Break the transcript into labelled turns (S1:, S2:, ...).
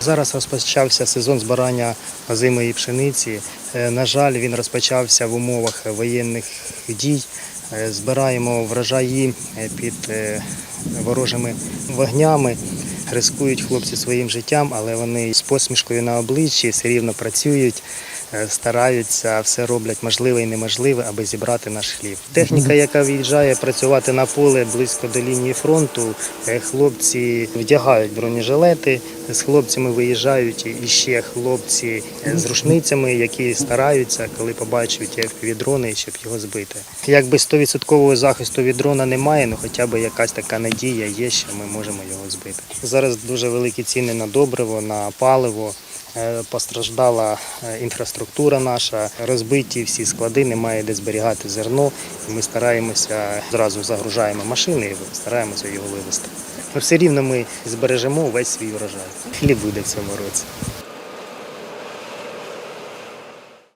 S1: Зараз розпочався сезон збирання озимої пшениці. Е, На жаль, він розпочався в умовах воєнних дій. Е, Збираємо врожаї е, під ворожими вогнями. Рискують хлопці своїм життям, але вони з посмішкою на обличчі все рівно працюють, стараються, все роблять можливе і неможливе, аби зібрати наш хліб. Техніка, яка виїжджає працювати на поле близько до лінії фронту, е, хлопці вдягають бронежилети. З хлопцями виїжджають і ще хлопці е, з рушницями, які стараються, коли побачать дрони, щоб його збити. Якби 100% захисту від дрона немає, ну хоча б якась така надія є, що ми можемо його збити. Зараз дуже великі ціни на добриво, на паливо. Е, Постраждала е, інфраструктура наша, розбиті всі склади, немає де зберігати зерно. Ми стараємося зразу загружаємо машини і стараємося його вивезти. Все рівно ми збережемо весь свій врожай. Хліб буде в цьому році.